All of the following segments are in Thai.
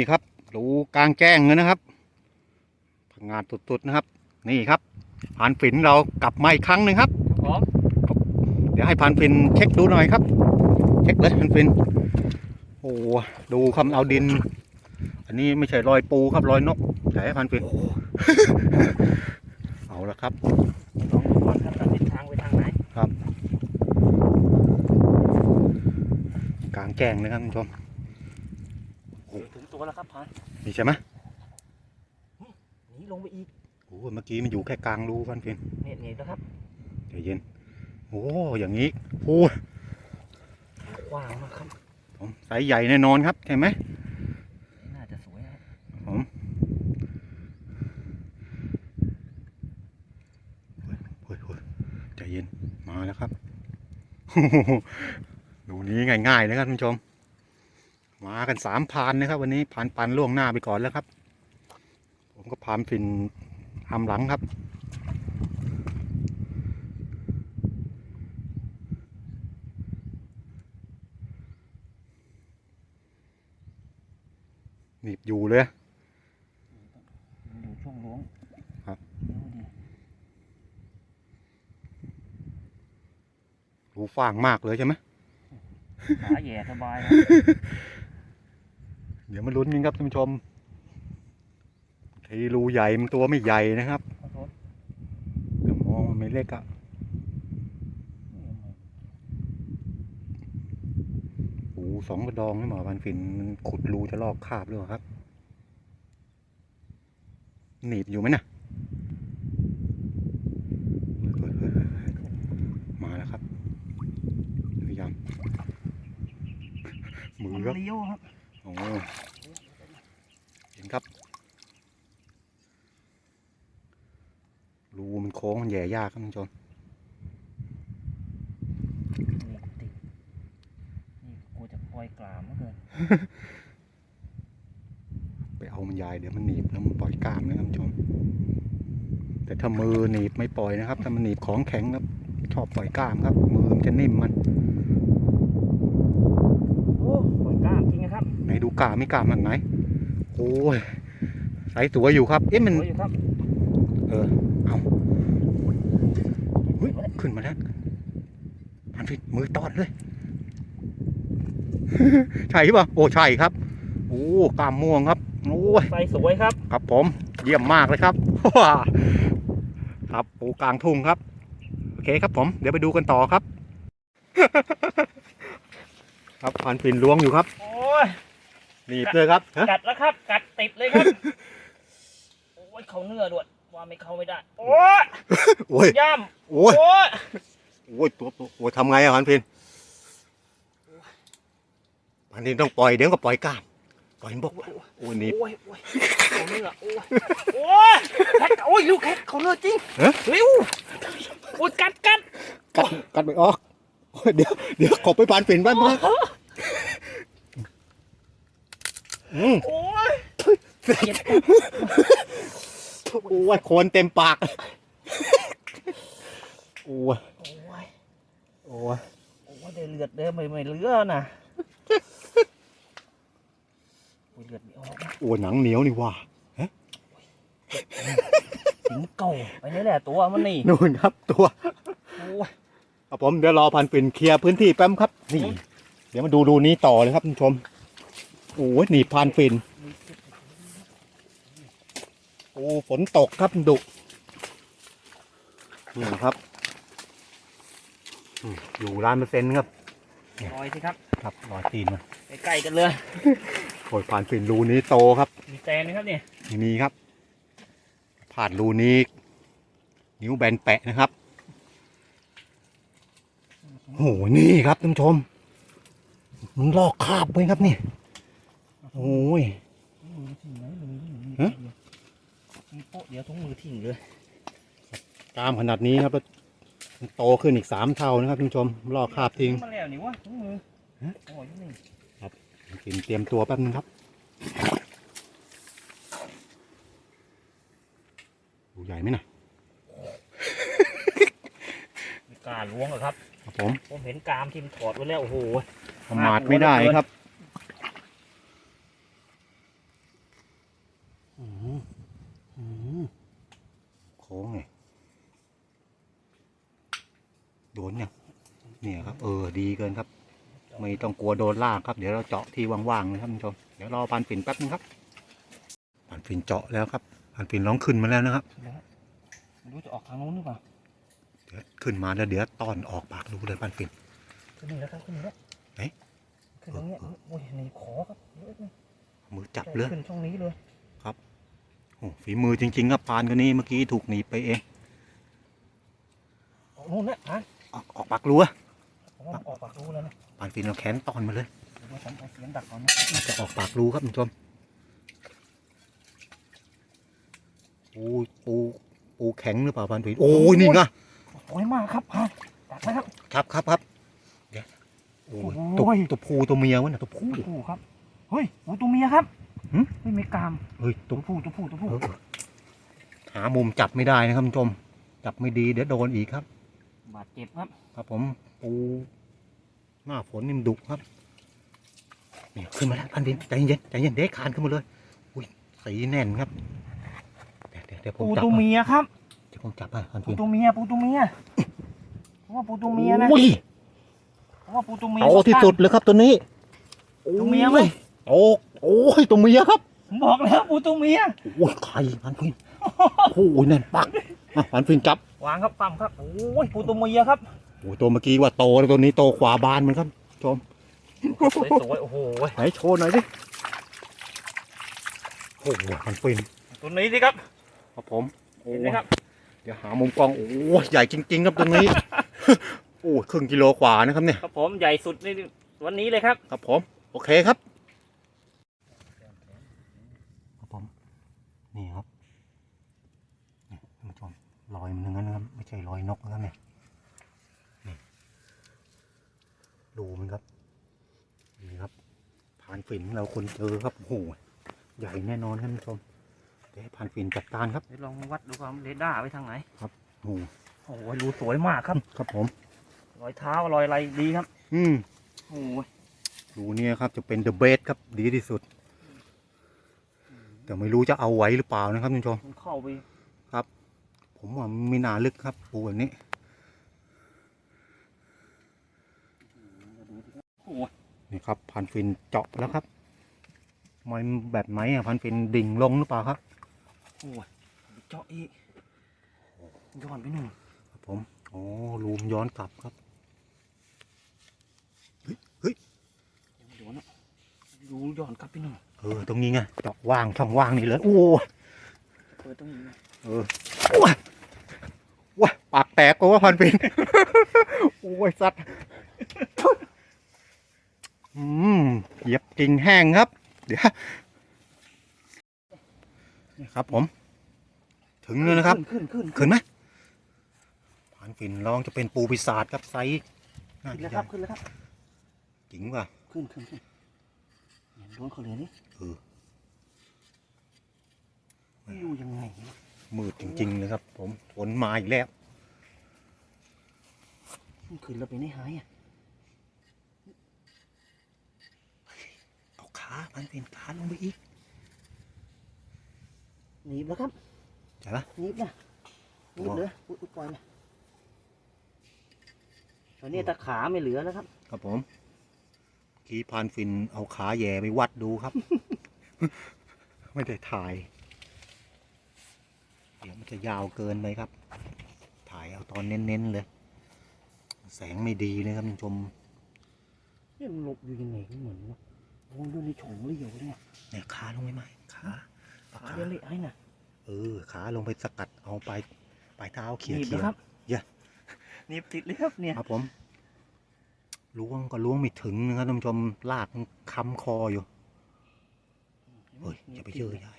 นี่ครับรูกลางแจ้งเลยนะครับพังงานตุดๆนะครับ นี่ครับผ่านฝินเรากลับมาอีกครั้งหนึ่งครับผมเดี๋ยวให้ผ่านฝินเช็คดูหน่อยครับ เช็คเลยผ่านฝินโอ้ดูคำเอาดิน อันนี้ไม่ใช่รอยปูครับรอยนกใช่ผ่านฝินเอาละครับลองดูก่อนครับว่าทิศทางไปทางไหนกลางแจ้งเลยครับท่านผู้ชม ถึงตัวแล้วครับพานนี่ใช่ไหมหนีลงไปอีกโอ้เมื่อกี้มันอยู่แค่กลางรูผ่านฝินเนี่ยเนี่ยนะครับใจเย็นโอ้อย่างนี้โอ้กว้างมากครับผมไซส์ใหญ่แน่นอนครับใช่ไหมน่าจะสวยครับผมโอ้ยโอ้ยใจเย็นมาแล้วครับดูนี้ง่ายๆนะครับท่านผู้ชม มากันสามพานนะครับ วันนี้พานปันล่วงหน้าไปก่อนแล้วครับ ผมก็พานฟินทำหลังครับหนีบอยู่เลยดูช่วงล้วงครับดูดิรูฟางมากเลยใช่ไหมขาแหย่สบายครับ เดี๋ยวมาลุ้นกันครับท่านผู้ชม ทีรูใหญ่มันตัวไม่ใหญ่นะครับขอโทษแต่มองมันไม่เล็กอะโอ้สองกระดองนี่หมอพันฟินมันขุดรูจะลอกคาบหรือเปล่าครับ หนีบอยู่ไหมนะมาแล้วครับพยายามมือครับ โอ้เห็นครับ รูมันโค้งมันแย่ยากครับท่านผู้ชมนี่ติดนี่กลัวจะปล่อยกลามเมื่อเกินไปเอามันยายเดี๋ยวมันหนีบแล้วมันปล่อยกล้ามนะครับท่านผู้ชมแต่ถ้ามือหนีบไม่ปล่อยนะครับ ถ้ามันหนีบของแข็งครับ ชอบปล่อยกล้ามครับ มือมันจะนิ่มมัน โอ้ปล่อยกล้ามจริงนะครับ ไหนดู กล้ามไม่กล้ามมันไหนโอ้ยใสตัวอยู่ครับเอ๊ะมันสวยอยู่ครับเออเอาเฮ้ยขึ้นมาแล้วพันฟิตมือตอดเลยใช่ป่ะโอ้ใช่ครับโอ้กล้ามม่วงครับโอ้ยไฟสวยครับ ครับผมเยี่ยมมากเลยครับครับปูกลางทุ่งครับโอเคครับผมเดี๋ยวไปดูกันต่อครับ ครับพันฟินล้วงอยู่ครับ โอ้ย หนีบเลยครับฮะกัดแล้วครับ กัดติดเลยครับ โอ้ยเขาเนื้อด้วยว่าไม่เข้าไม่ได้ โอ้ยโอ้ยย่โอ้ยำโอ้ยโอ้ยตัวตัวโอ้ยทำไงอะพันฟินพันฟินต้องปล่อยเดี๋ยวก็ปล่อยกล้ามปล่อยมันบกโอ้ยหนีบ โอ้ยโอ้ยเขาเนื้อโอ้ยโอ้ยแคทโอ้ยลูกแคทเขาเนื้อจริงเอ๊ะเร็วโอ้ยกัดกัดกัดกัดไปออกโอ้ยเดี๋ยวเดี๋ยวขอไปพันฟินบ้านมาอืม โอ้ยโอ้ยโคนเต็มปาก โอ้ยโอ้ยโอ้ยโอ้ยได้เลือดเด้อไม่ไม่เลือดนะโอ้ยเลือดไม่ออกนะโอ้ยหนังเหนียวนี่ว่าถึงเก่าไปนี่แหละตัวมันนี่นู่นครับตัวโอ้ยครับผมเดี๋ยวรอพันปิ่นเคลียร์พื้นที่แป๊บครับ นี่ เดี๋ยวมาดูดูนี้ต่อเลยครับท่านผู้ชม อ้ยหนีบพันปิ่นโอ้ฝนตกครับดุนี่ครับอืมอยู่ร้านเปอร์เซ็นต์ครับลอยสิครับ ครับรอยตีนมาใกล้ๆกันเลยโอ้ยผ่านปิ่นรูนี้โตครับ มีแตนไหมครับเนี่ยไม่มีครับ ผ่านรูนี้ นิ้วแบนแปะนะครับโอ้โหนี่ครับท่านผู้ชมมันลอกคราบไว้ครับนี่ โอ้ยมือทิ้งไหนมือทิ้งฮะมีโป๊ะเดี๋ยวทุกมือทิ้งเลยตามขนาดนี้ครับแล้วมันโตขึ้นอีกสามเท่านะครับท่านผู้ชมลอกคราบทิ้งมาแล้วนี่วะทุกมือฮะโอ้ยนี่กินเตรียมตัวแป๊บนึงครับดูใหญ่ไหมนะไม่กล้าล้วงหรอกครับ ครับผม ผมเห็นกรามที่มันถอดไว้แล้วโอ้โหประมาทไม่ได้ครับ โดนเนี่ยเนี่ยครับ เออ ดีเกินครับ ไม่ต้องกลัวโดนลากครับ เดี๋ยวเราเจาะที่ว่างๆเลยครับคุณผู้ชมเดี๋ยวรอปานฝิ่นแป๊บนึงครับปานฝิ่นเจาะแล้วครับปานฝิ่นร้องขึ้นมาแล้วนะครับไม่รู้จะออกทางโน้นหรือเปล่าเดี๋ยวขึ้นมาแล้วเดี๋ยวตอนออกปากดูเลยปานฝิ่นขึ้นนี่แล้วครับขึ้นนี่แล้วไหนขึ้นตรงเนี้ยโอ้ยหนีขอครับเยอะเลยมือจับเลยขึ้นช่องนี้เลยโอ้ฝีมือจริงๆครับปานคนนี้เมื่อกี้ถูกหนีบไปเองออกนู่นนะฮะออกออกปากรัว ผมว่ามันออกปากรูแล้วนะปานฝิ่นเอาแขนตอนมาเลยเดี๋ยวผมเอาเสียงดักก่อนนะน่าจะออกปากรูครับคุณผู้ชมปูปูปูแข็งหรือเปล่าปานฝิ่นโอ้ยนี่ไงสวยมากครับฮะดักนะครับ ครับครับครับเดี๋ยวโอ้ยโอ้ตัวยตัวผู้ตัวเมียวะเนี่ยตัวผู้ตัวผู้ครับ เฮ้ยโอ้ตัวเมียครับหึไม่มีกรามเฮ้ยตัตัววผู้ตัวผู้ตัวผู้เออหามุมจับไม่ได้นะครับคุณผู้ชมจับไม่ดีเดี๋ยวโดนอีกครับ บาดเจ็บครับ ครับผม ปูหน้าฝนนี่มันดุครับนี่ขึ้นมาแล้วพันดินใจเย็นใจเย็นเด็กคานขึ้นมาเลยอุ้ยสีแน่นครับเดี๋ยวเดี๋ยวเดี๋ยวผมปูจับตัวให้เมียครับเดี๋ยวผมจับให้พันปูดินตัวเมียปูตัวเมียผมว่าปูตัวเมียนะโอ้ยผมว่าปูตัวเมียโตที่สุดเลยครับตัวนี้ตัวเมียไหมโอ้โอ้ยตัวเมียครับผมบอกแล้วปูตัวเมียโอ้ยไข่พันฟินโอ้ยแน่นปักอะพันฟินจับวางครับปั๊มครับโอ้ยปูตัวเมียครับ โอ้ยตัวเมื่อกี้ว่าโตแล้วตัวนี้โตขวาบานมันครับชมสวยๆโอ้โหไหนโชว์หน่อยสิโอ้โหพันฟินตัวนี้สิครับครับผมโอ้เห็นไหมครับเดี๋ยวหามุมกล้องโอ้ยใหญ่จริง ๆ ครับตัวนี้โอ้ยครึ่งกิโลกว่านะครับเนี่ยครับผมใหญ่สุดในวันนี้เลยครับ ครับผม โอเคครับครับผมนี่ครับนี่ท่านผู้ชมรอยมันนึงนะครับ ไม่ใช่รอยนกนะครับเนี่ยนี่ ดูมันครับ นี่ครับ ผ่านฝิ่นเราคนเจอครับโอ้โหใหญ่แน่นอนครับท่านผู้ชมเดี๋ยวให้ผ่านฝิ่นจัดการครับ เดี๋ยวลองวัดดูความเรดาร์ไปทางไหน โอ้โหโอ้โหรูสวยมากครับ ครับผม รอยเท้ารอยอะไรดีครับ อืมโอ้ยรูเนี่ยครับจะเป็นเดอะเบสครับดีที่สุด แต่ไม่รู้จะเอาไว้หรือเปล่านะครับท่านผู้ชม มันเข้าไป ผมว่ามันไม่น่าลึกครับปูแบบนี้ โอ้ย นี่ครับพันฟินเจาะแล้วครับมันแบบไหนอะพันฟินดิ่งลงหรือเปล่าครับโอ้ยเจาะอีกย้อนไปหนึ่งครับผมโอ้ลูมย้อนกลับครับเฮ้ยเฮ้ยเดี๋ยวนะดูย้อนกลับไปหนึ่งเออตรงนี้ไงเจาะว่างช่องว่างนี่เลยโอ้เปิดตรงนี้นะเออว้าว้าปากแตกกว่าพันฟินโอ้ยสัตว์ อืมเหยียบกิ่งแห้งครับ เดี๋ยวนี่ครับผม ถึงแล้วนะครับ ขึ้นขึ้นขึ้นไหมผ่านฝิ่นลองจะเป็นปูปีศาจครับไซส์น่าขึ้นจะแล้วใหครัญ่บขึ้นแล้วครับจริงป่ะขึ้นขึ้นขึ้นเนี่ยโดนเขาเลยนี่เออไม่อยู่ยังไงวะมืดจริงๆเลยครับ ผมฝนมาอีกแล้วมันขึ้นแล้วไปไหนหายอะ เอา ขาผ่านฝิ่นขาลงไปอีกหนีบแล้วครับใช่ปะหนีบนะหนีบเลยอุ๊ยอุ๊ยปล่อยนะตอนนี้ตะขาไม่เหลือแล้วครับ ครับผมขี่ผ่านฝิ่นเอาขาแหย่ไปวัดดูครับ ไม่ได้ถ่าย เดี๋ยวมันจะยาวเกินไปครับ ถ่ายเอาตอนเน้นๆเลย แสงไม่ดีเลยครับท่านผู้ชมเนี่ยมันหลบอยู่ยังไงก็เหมือนวะ วงอยู่ในโฉงเลี้ยวเนี่ยเนี่ยขาลงไปไหมขาเอาขาขาเลี้ยวเละไอ้น่ะเออขาลงไปสกัดเอาไปปลายเท้าเขี่ยหนีบเขี่แล้ยวครับอย่าหนีบติดเลยครับเนี่ยครับผมล้วงก็ล้วงไม่ถึงนะครับท่านผู้ชมลากมันค้ำคออยู่เฮ้ยจะไปเจอใหญ่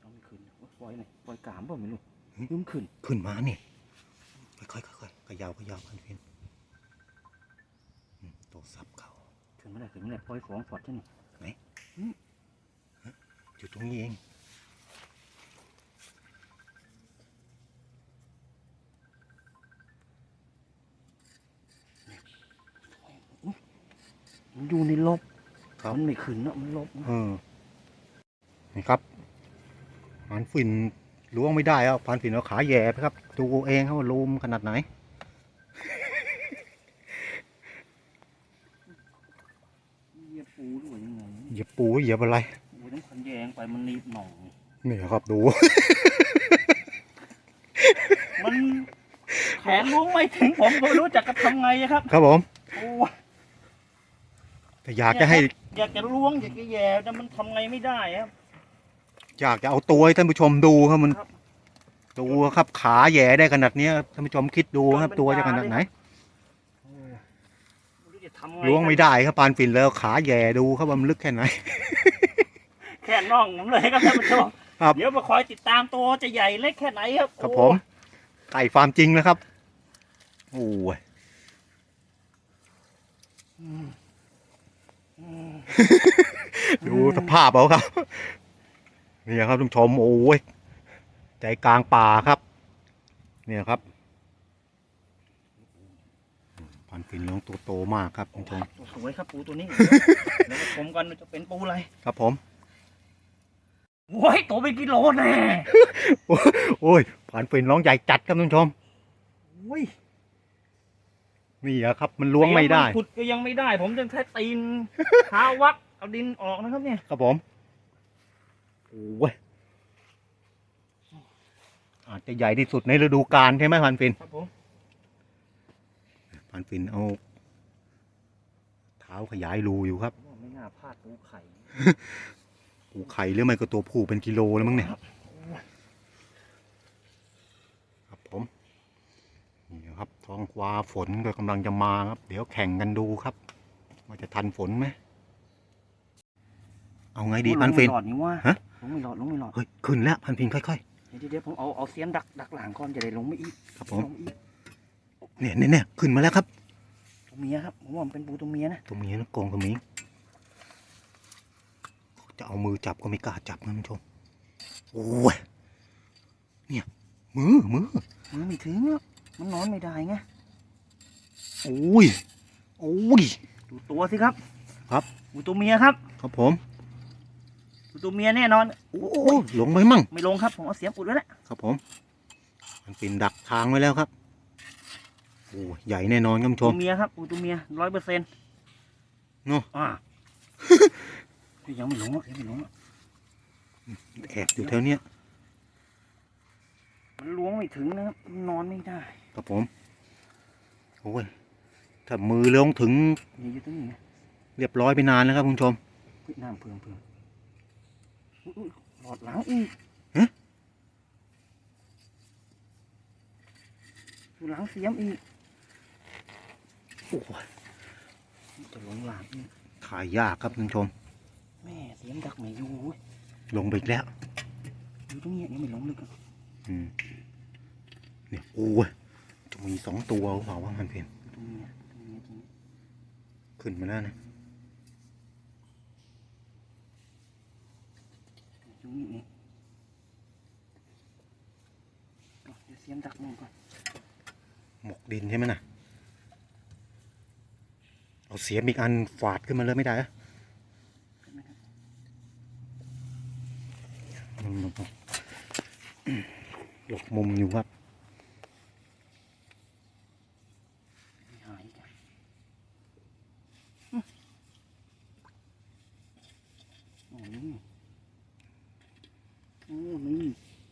เอาไม่ขึ้นนะปล่อยหน่อยปล่อยกามเปล่าไม่รู้ลืมขึ้นขึ้นมานี่ค่อยๆค่อยๆขยาวขยาวพันเพีย นอืมตัวซับเขาขึ้นไม่ได้ขึ้นไม่ได้ปล่อยของฟอดใช่ไหมอยู่ตรงนี้เองมันอยู่ในลบครับมันไม่ขึ้นเนาะมันลบเออนี่ครับหานฟินล้วงไม่ได้ครับพันฟินเอาขาแหย่ไปครับ ดูเองครับว่ารูมขนาดไหน เหยียบปูด้วยยังไง เหยียบปูเหยียบอะไรโอ้ยน้ำขันแยงไปมันรีบหน่องนี่ครับดู มันแขนล้วงไม่ถึงผมก็ไม่รู้จักจะทำไงอะครับครับผมโอ้ยแต่อยากจะให้ อยากจะล้วงอยากจะแย่แต่มันทำไงไม่ได้ครับ อยากจะเอาตัวให้ท่านผู้ชมดูครับมัน ครับ ดูครับขาแหย่ได้ขนาดเนี้ยท่านผู้ชมคิดดูครับตัวจะขนาดไหน ไม่รู้จะทำไง ล้วงไม่ได้ครับปานฟินแล้วขาแหย่ดูครับว่ามันลึกแค่ไหน แค่น่องผมเลยครับท่านผู้ชมครับ เดี๋ยวมาคอยติดตามตัวจะใหญ่เล็กแค่ไหนครับครับโอ้ผม ไก่ฟาร์มจริงนะครับโอ้ยอืมอืมดูสภาพเอาครับนี่ครับท่านผู้ชมโอ้ยใจกลางป่าครับ เนี่ยครับ พันฟินเลี้ยงตัวโตมากครับท่านผู้ชมสวยครับปูตัวนี้ แล้วก็ชมกันว่าจะเป็นปูอะไรครับผม โอ้ยตัวเป็นกิโลแน่โอ้ยพันฟินร้องใหญ่จัดครับท่านผู้ชมโอ้ยนี่อะครับ มันล้วงไม่ได้นขุดก็ยังไม่ได้ ผมจะแค่ตีนเท้าวักเอาดินออกนะครับเนี่ย ครับผมโอ้ยอาจจะใหญ่ที่สุดในฤดูกาลใช่ไหมพันฟินครับผม พันฟินเอาเท้าขยายรูอยู่ครับไม่น่าพลาดปูไข่ปูไข่หรือไม่ก็ตัวผู้เป็นกิโลแล้วมั้งเนี่ยครับผมนี่ครับท้องฟ้าฝนก็กำลังจะมาครับ เดี๋ยวแข่งกันดูครับว่าจะทันฝนไหมเอาไงดีพันฟินลงไม่หลอดนี่ว่าฮะลงไม่หลอดลงไม่หลอดเฮ้ยขึ้นแล้วพันฟินค่อยเดี๋ยวเดี๋ยวผมเอาเอาเสียมดักดักหลังก่อนจะได้ลงไม่อีกๆครับผมลงอีก เนี่ยเนี่ยเนี่ยขึ้นมาแล้วครับตัวเมียครับผมว่ามันเป็นปูตัวเมียนะตัวเมียนะกองตัวเมียจะเอามือจับก็ไม่กล้าจับนะท่านผู้ชมโอ้ยเนี่ยมือมือมือไม่ถึงแล้วมันนอนไม่ได้ไงโอ้ยโอ้ยดูตัวสิครับ ครับดูตัวเมียครับ ครับผมดูตัวเมียแน่นอนโอ้ยหลงไปมั่งไม่ลงครับผมเอาเสียมอุดไว้แล้วครับผม มันเป็นดักทางไว้แล้วครับ โอ้ใหญ่แน่นอนครับคุณผู้ชตัมวเมียครับปูตัวเมียร้อยเปอร์เซ็นต์เนอะ อ่า ยังไม่ลงหรอกยังไม่ลงหรอกแอบอยู่แถวเนี้ยมันล้วงไม่ถึงนะครับมันนอนไม่ได้ครับผมโอ้ยถ้ามือลงถึงนี่อยู่ตรงนี้ไงเรียบร้อยไปนานแล้วครับคุณผู้ชม เฮ้ยน้ำเพิ่มเพิ่มอุ๊ยอุ๊ยหลอดหลังอีกฮะอยู่หลังเสียมอีก โอ้ยจะลงหลังอีกถ่ายยากครับคุณผู้ชม แม่เสียมดักไม่อยู่เว้ยลงไปอีกแล้ว อยู่ตรงนี้ยังไม่ลงเลยกันอืมเนี่ยโอ้ยจะมีสองตัวหรือเปล่าว่ามันเป็นตรงนี้ตรงนี้ตรงนี้ขึ้นมาแล้วนะตรงนี้นี่เอาเดี๋ยวเสียมดักลงก่อน หมกดินใช่ไหมน่ะ เอาเสียมอีกอันฝาดขึ้นมาเลยไม่ได้อเห็นไหลบมุมอยู่ครับไม่หายอีกอะอืมโอ้นี่โอ้นี่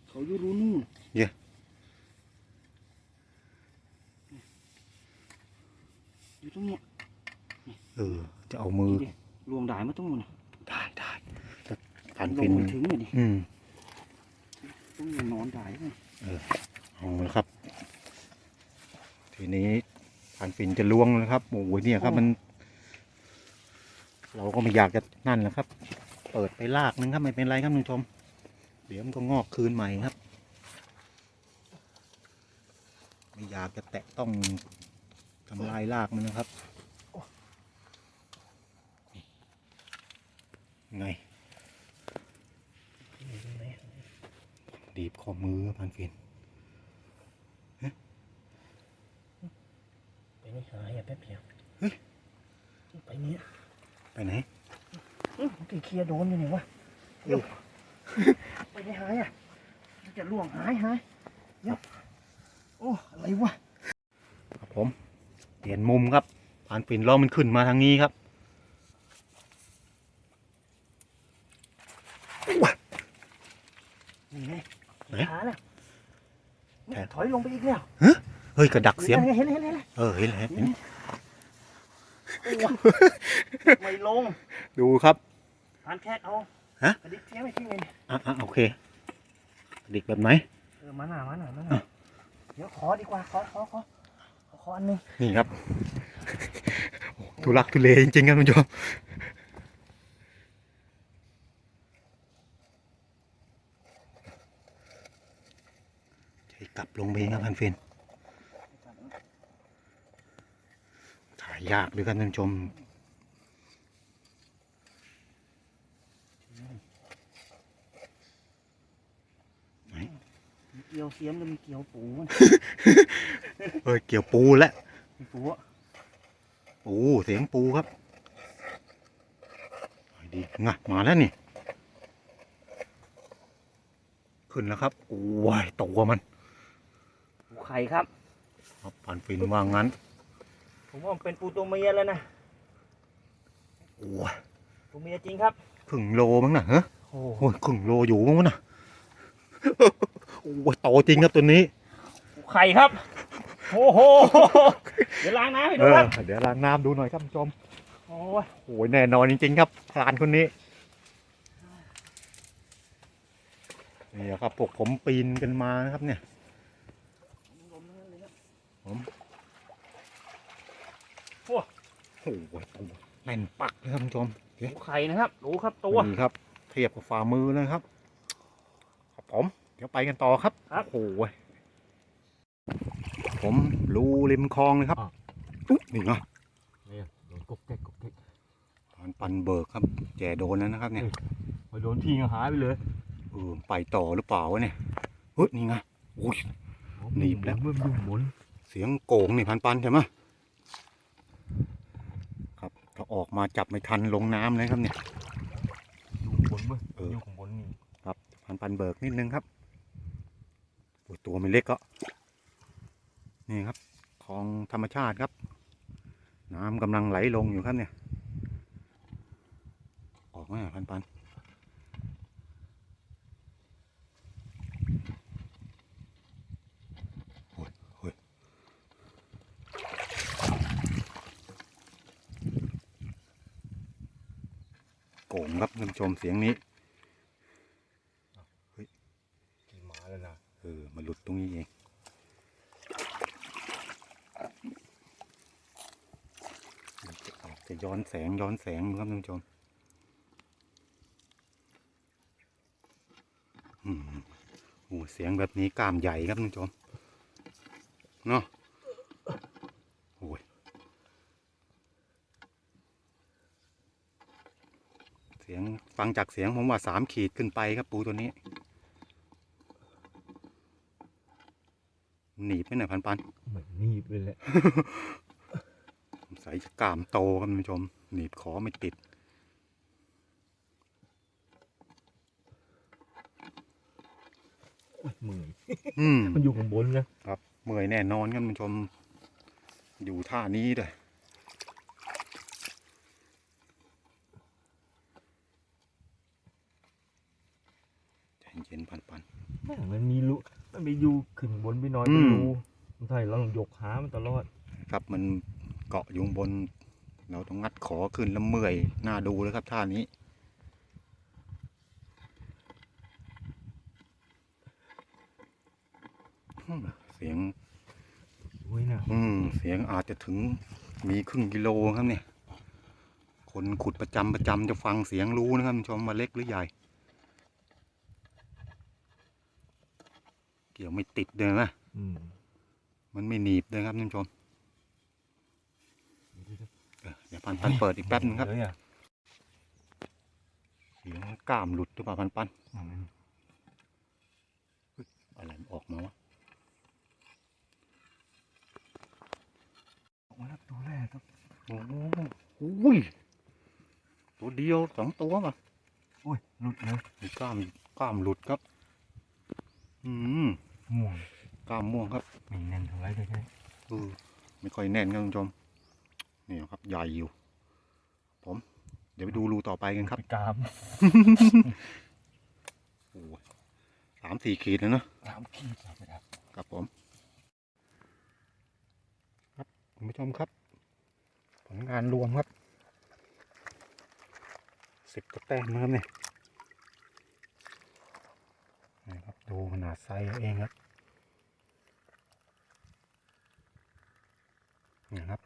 เขาอยู่รู้นู่นเย้อยู่ตรงเนี้ย ออ จะเอามือดิรวมได้มาตรงนู้นน่ะได้ได้แต่พันลฟิงนไม่ถึงเลยดิอืมต้องยังนอนได้ไหมเอาละครับ ทีนี้พันฟินจะล้วงนะครับโอ้ยเนี่ยครับมัน เราก็ไม่อยากจะนั่นแหละครับ เปิดไปลากนึงครับไม่เป็นไรครับคุณผู้ชม เดี๋ยวมันก็งอกคืนใหม่ครับ ไม่อยากจะแตะต้องทำลายรากมันนะครับ ไง ดีบข้อมือครับพันฟินไปนี่หายอะแป๊บเดียวเฮ้ยไปนี่ไปไหนอื้อเคลียร์โดนอยู่นี่วะเอ้าไปนี่หายอะจะล่วงหายหายเดี๋ยวโอ้อะไรวะครับผมเปลี่ยนมุมครับผ่านปิ่นล้อมันขึ้นมาทางนี้ครับ ไงไหนขาแล้วไหนถอยลงไปอีกแล้วเฮ้ยกระดักเสียงเห็นเห็นเห็นเห็นเออเห็นเห็นเห็นโอ้ยไม่ลง ดูครับผ่านแคทเอาฮะกระดิกเสียไม่ทิ้งเลยอะอะโอเคกระดิกแบบไหนเออมาหน่ามาหน่ามาหน่าเดี๋ยวขอดีกว่าขอขอขอขอขออันหนึงนี่ครับทุลักทุเลจริงๆครับคุณผู้ชมใช้ก ลับลงไปเองครับพันฟินถ่ายยากด้วยกันท่านผู้ชมมีเกี่ยวเสียมหรือมีเกี่ยวปูมันเอ้ยเกี่ยวปูแล้วมีปูอะปูเสียงปูครับเอาดีงะมาแล้วนี่ ขึ้นแล้วครับโอ้ยตัวมันปู ไข่ครับครับพันฟินว่างั้น ผมว่ามันเป็นปูตัวเมียแล้วนะโอ้ยตัวเมียจริงครับครึ่งโลมั้งนะฮะโอ้โอ้ยครึ่งโลอยู่มั้งวะนะโอ้ยโตจริงครับตัวนี้ปูไข่ครับโอ้โหเดี๋ยวล้างน้ำให้เอดูอครับเดี๋ยวล้างน้ำดูหน่อยครับคุณผู้ชมโอ้ยโอ้ยแน่นอนจริง ๆ ครับพรานคนนี้นี่ครับพวกผมปีนกันมานะครับเนี่ย ลมทั้งนั้นเลย ครับโอ้ยตัวแน่นปักเลยครับคุณผู้ชมเดี๋ยวปูไข่นะครับดูครับตัวนี่ครับ เทียบกับฝ่ามือเลยครับครับผม เดี๋ยวไปกันต่อครับครับโอ้โหผมรูริมคลองเลยครับอะอุ๊ยนี่ไงเนี่ยโดนกบแก๊กกบแก๊กตอนปันเบิกครับ แจโดนแล้วนะครับเนี่ยพอโดนทิ้งก็หายไปเลยเออไปต่อหรือเปล่าวะเนี่ยเฮ้ยนี่ไงโอ้ยหนีบแล้วมันยุ่งหมุน เสียงโกงนี่พันปันใช่ไหมครับถ้าออกมาจับไม่ทันลงน้ำเลยครับเนี่ยยุ่งหมุนมั้ยเออยุ่งของบนนี่พันปันเบิกนิดนึงครับโอ้ยตัวไม่เล็กก็ นี่ครับคลองธรรมชาติครับ น้ำกำลังไหลลงอยู่ครับเนี่ย ออกไหมอะพันปันโอ้ยโอ้ยโก่งครับท่าน ผู้ชมเสียงนี้ขี่หมาแล้วนะเออมาหลุดตรงนี้เองมันจะออกจะย้อนแสงย้อนแสงครับท่านผู้ชมอืมโอ้เสียงแบบนี้กล้ามใหญ่ครับท่านผู้ชมเนาะโอ้ยเสียง ฟังจากเสียงผมว่าสามขีดขึ้นไปครับปูตัวนี้ หนีบไปหน่อยพันปันเหมือนหนีบเลยแหละใส่กล้ามโตครับท่านผู้ชม หนีบขอไม่ติดโอ้ยเหมื่อยอืมมันอยู่ข้างบนนะเมื่อยแน่นอนครับท่านผู้ชม อยู่ท่านี้เลย เย็นปันปัน แม่งมันมีรูมันไปอยู่ขึ้นบนไปหน้อยอืเป็นม รูมันใช่เราต้องยกขามันตลอดครับมันเกาะอยู่ข้างบน เราต้องงัดขอขึ้นแล้วเมื่อยหน้าดูเลยครับท่านี้อืมเสียงโอ้ยนะอืมเสียงอาจจะถึงมีครึ่งกิโลครับเนี่ย คนขุดประจำประจำจะฟังเสียงรู้นะครับคุณผู้ชมว่าเล็กหรือใหญ่ เกี่ยว ไม่ติดเลยนะอืมมันไม่หนีบเลยครับท่านผู้ชมเออเดี๋ยวพันปันเปิดอีกแป๊บนึงครับเลยอะเสียงกล้ามหลุดหรือเปล่าพันปันอืมอะไรมันออกมาวะออกมาแล้วตัวแรกครับโอ้โหอุ้ยตัวเดียวสองตัวป่ะโอ้ยหลุดเลยมีกล้ามกล้ามหลุดครับ อืม ม่วงกล้ามม่วงครับไม่แน่นเท่าไรเลยใช่เออไม่ค่อยแน่นครับคุณผู้ชมนี่ครับใหญ่อยู่ ผม เดี๋ยวไปดูรูต่อไปกันครับไปกามโอ้ยสามสี่ขีดแล้วเนอะสามขีดครับไปครับครับผม ครับคุณผู้ชมครับ ผลงานรวมครับสิบกว่าแต้มนะครับเนี่ยนี่ครับ ดูขนาดไซส์เอาเองครับนี่ครับ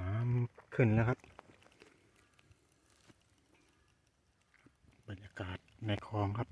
น้ำขึ้นแล้วครับ บรรยากาศในคลองครับ